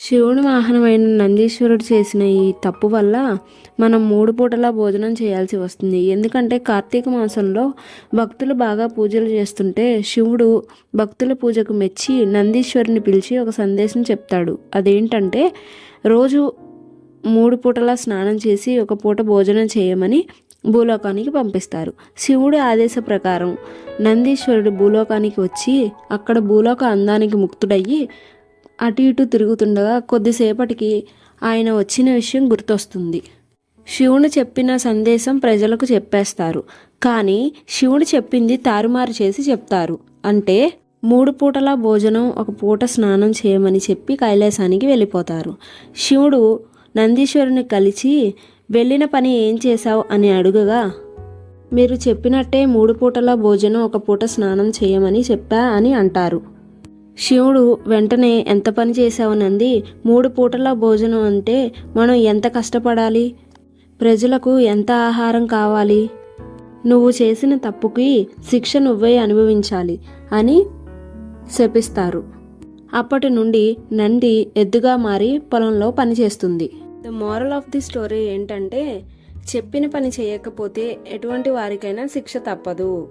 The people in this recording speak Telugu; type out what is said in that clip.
శివుని వాహనమైన నందీశ్వరుడు చేసిన ఈ తప్పు వల్ల మనం మూడు పూటలా భోజనం చేయాల్సి వస్తుంది. ఎందుకంటే కార్తీక మాసంలో భక్తులు బాగా పూజలు చేస్తుంటే శివుడు భక్తుల పూజకు మెచ్చి నందీశ్వరుని పిలిచి ఒక సందేశం చెప్తాడు. అదేంటంటే రోజు మూడు పూటలా స్నానం చేసి ఒక పూట భోజనం చేయమని భూలోకానికి పంపిస్తారు. శివుడి ఆదేశ ప్రకారం నందీశ్వరుడు భూలోకానికి వచ్చి అక్కడ భూలోక అందానికి ముక్తుడయ్యి అటు ఇటు తిరుగుతుండగా కొద్దిసేపటికి ఆయన వచ్చిన విషయం గుర్తొస్తుంది. శివుడు చెప్పిన సందేశం ప్రజలకు చెప్పేస్తారు. కానీ శివుడు చెప్పింది తారుమారు చేసి చెప్తారు. అంటే మూడు పూటల భోజనం ఒక పూట స్నానం చేయమని చెప్పి కైలాసానికి వెళ్ళిపోతారు. శివుడు నందీశ్వరుని కలిసి వెళ్ళిన పని ఏం చేశావు? అని అడుగగా మీరు చెప్పినట్టే మూడు పూటల భోజనం ఒక పూట స్నానం చేయమని చెప్పా అని అంటారు. శివుడు వెంటనే ఎంత పని చేశావు నంది? మూడు పూటల భోజనం అంటే మనం ఎంత కష్టపడాలి? ప్రజలకు ఎంత ఆహారం కావాలి? నువ్వు చేసిన తప్పుకి శిక్ష నువ్వే అనుభవించాలి అని శపిస్తారు. అప్పటి నుండి నంది ఎద్దుగా మారి పొలంలో పనిచేస్తుంది the moral of the story ఏంటంటే చెప్పిన పని చేయకపోతే ఎటువంటి వారికైనా శిక్ష తప్పదు.